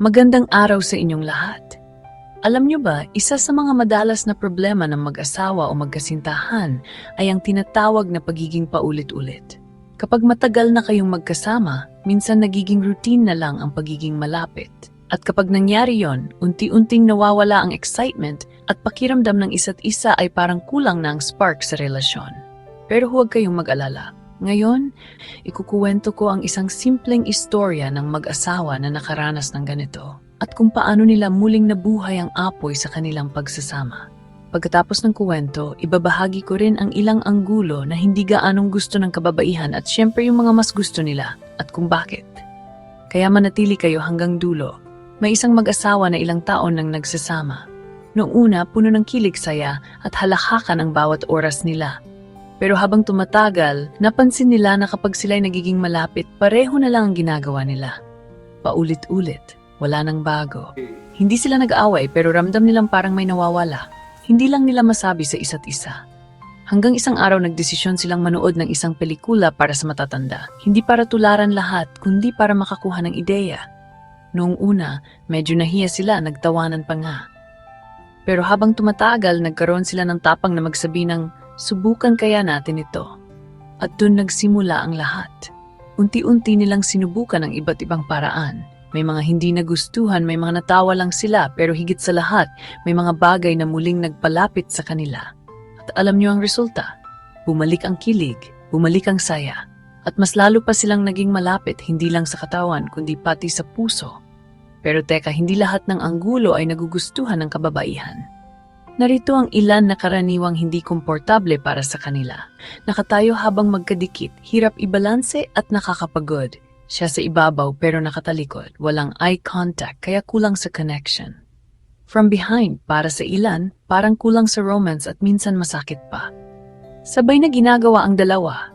Magandang araw sa inyong lahat. Alam niyo ba, isa sa mga madalas na problema ng mag-asawa o magkasintahan ay ang tinatawag na pagiging paulit-ulit. Kapag matagal na kayong magkasama, minsan nagiging routine na lang ang pagiging malapit. At kapag nangyari yon, unti-unting nawawala ang excitement at pakiramdam ng isa't isa ay parang kulang na ang spark sa relasyon. Pero huwag kayong mag-alala. Ngayon, ikukuwento ko ang isang simpleng istorya ng mag-asawa na nakaranas ng ganito at kung paano nila muling nabuhay ang apoy sa kanilang pagsasama. Pagkatapos ng kuwento, ibabahagi ko rin ang ilang anggulo na hindi gaanong gusto ng kababaihan at syempre yung mga mas gusto nila at kung bakit. Kaya manatili kayo hanggang dulo. May isang mag-asawa na ilang taon nang nagsasama. Noong una, puno ng kilig saya at halakhakan ang bawat oras nila. Pero habang tumatagal, napansin nila na kapag sila'y nagiging malapit, pareho na lang ang ginagawa nila. Paulit-ulit, wala nang bago. Hindi sila nag-away pero ramdam nilang parang may nawawala. Hindi lang nila masabi sa isa't isa. Hanggang isang araw nagdesisyon silang manood ng isang pelikula para sa matatanda. Hindi para tularan lahat, kundi para makakuha ng ideya. Noong una, medyo nahiya sila, nagtawanan pa nga. Pero habang tumatagal, nagkaroon sila ng tapang na magsabi ng, subukan kaya natin ito. At dun nagsimula ang lahat. Unti-unti nilang sinubukan ang iba't ibang paraan. May mga hindi nagustuhan, may mga natawa lang sila, pero higit sa lahat, may mga bagay na muling nagpalapit sa kanila. At alam niyo ang resulta? Bumalik ang kilig, bumalik ang saya. At mas lalo pa silang naging malapit hindi lang sa katawan kundi pati sa puso. Pero teka, hindi lahat ng anggulo ay nagugustuhan ng kababaihan. Narito ang ilan na karaniwang hindi komportable para sa kanila. Nakatayo habang magkadikit, hirap ibalanse at nakakapagod. Siya sa ibabaw pero nakatalikod, walang eye contact kaya kulang sa connection. From behind, para sa ilan, parang kulang sa romance at minsan masakit pa. Sabay na ginagawa ang dalawa.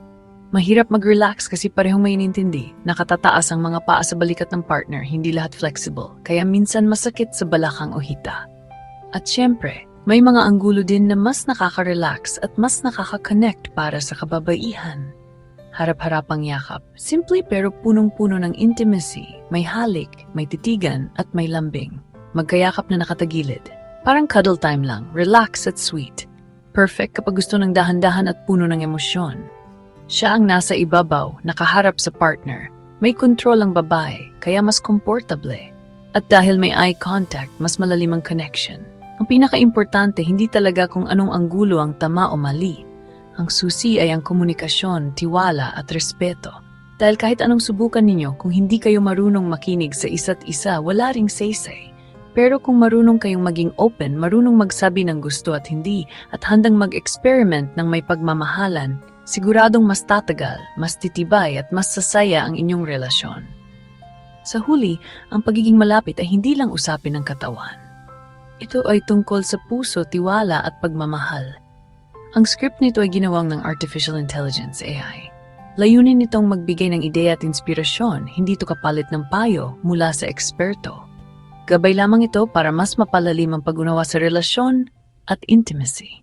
Mahirap mag-relax kasi parehong may inintindi. Nakatataas ang mga paa sa balikat ng partner, hindi lahat flexible, kaya minsan masakit sa balakang o hita. At syempre, may mga anggulo din na mas nakaka-relax at mas nakaka-connect para sa kababaihan. Harap-harapang yakap, simple pero punong-puno ng intimacy, may halik, may titigan at may lambing. Magkayakap na nakatagilid. Parang cuddle time lang, relax at sweet. Perfect kapag gusto ng dahan-dahan at puno ng emosyon. Siya ang nasa ibabaw, nakaharap sa partner. May control ang babae, kaya mas komportable. At dahil may eye contact, mas malalim ang connection. Ang pinaka-importante, hindi talaga kung anong anggulo ang tama o mali. Ang susi ay ang komunikasyon, tiwala at respeto. Dahil kahit anong subukan ninyo, kung hindi kayo marunong makinig sa isa't isa, wala ring say-say. Pero kung marunong kayong maging open, marunong magsabi ng gusto at hindi, at handang mag-experiment ng may pagmamahalan, siguradong mas tatagal, mas titibay at mas sasaya ang inyong relasyon. Sa huli, ang pagiging malapit ay hindi lang usapin ng katawan. Ito ay tungkol sa puso, tiwala at pagmamahal. Ang script nito ay ginawang ng Artificial Intelligence AI. Layunin nitong magbigay ng ideya at inspirasyon, hindi ito kapalit ng payo mula sa eksperto. Gabay lamang ito para mas mapalalim ang pag-unawa sa relasyon at intimacy.